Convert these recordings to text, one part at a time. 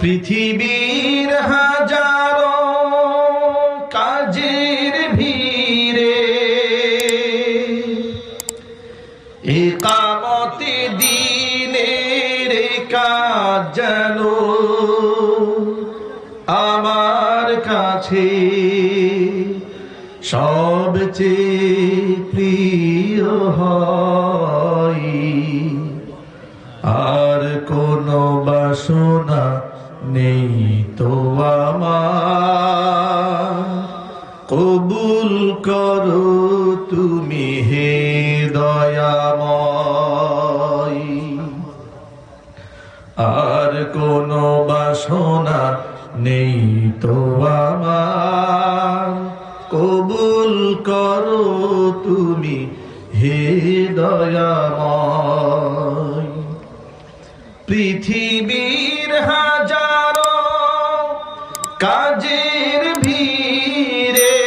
পৃথিবীর হাজারো কাজের ভিড়ে একামতে দিনের কাজ যেন আমার কাছে সবচেয়ে প্রিয় হয়। আর কোনো বাসনা নেই তো কবুল করো তুমি হে দয়াময়। আর কোনো বাসনা নেই তো কবুল করো তুমি হে দয়াময়। পৃথিবীর হাজারো কাজের ভিড়ে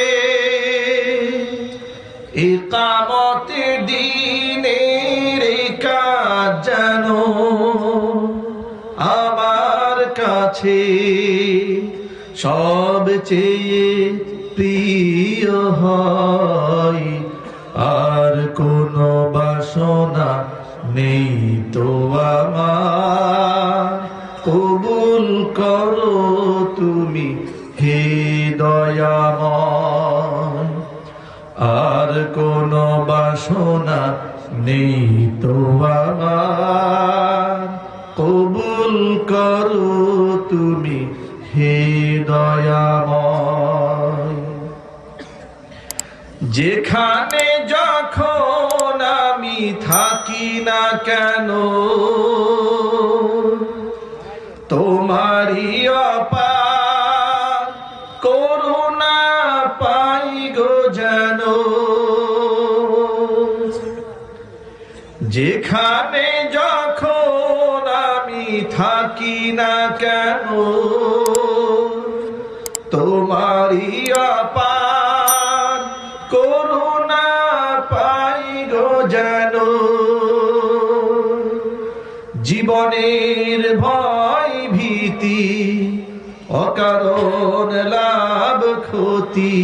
একামতে দিনের কাজ আমার কাছে সবচেয়ে প্রিয় হয়। আর কোনো বাসনা নেই তো আমার। আর কোনো বাসনা নেই তো আমার কবুল করো তুমি হে যেখানে যখন আমি থাকি না কেন, তোমারই অপার যেখানে যখন আমি থাকি না কেন, তোমারই অপার করুণা পাই গো যেন। জীবনের ভয় ভীতি, অকারণ লাভ ক্ষতি।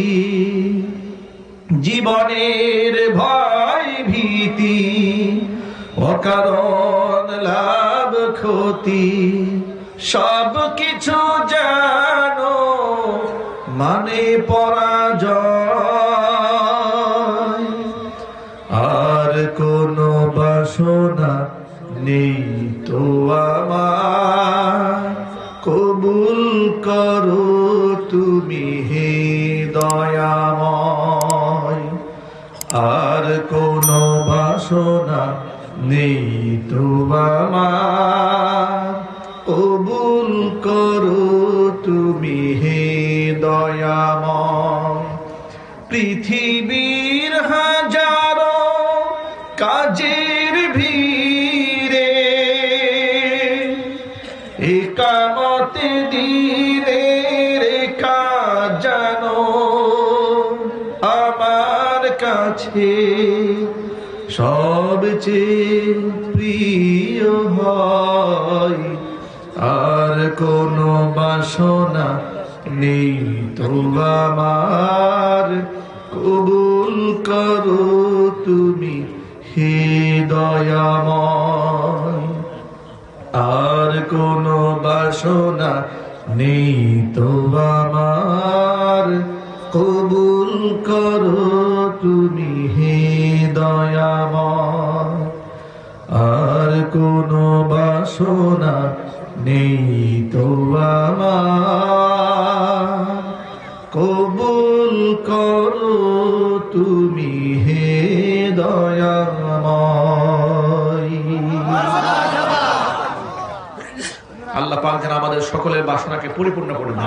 জীবনের ভয় ভীতি অকারণ লাভ ক্ষতি, সব কিছু জানো মানে পরাজয়। আর কোনো বাসনা নেই তো আমার কবুল করো তুমি হে দয়াময়। আর কোনো বাসনা নেই তো আমার কবুল করো তুমি হে দয়াময়। পৃথিবীর হাজারো কাজের ভিড়ে একামতে দিনের কাজ জানো। আমার কাছে সবচেয়ে প্রিয় হয়। আর কোনো বাসনা নেই তো আমার। কবুল করো তুমি হে দয়াময়। আর কোনো বাসনা নেই তো আমার। কবুল করো তুমি বাসনা নেই তো আমার। কবুল করো তুমি হে দয়াময়। আল্লাহ পাক যেন আমাদের সকলের বাসনাকে পরিপূর্ণ করে দেন।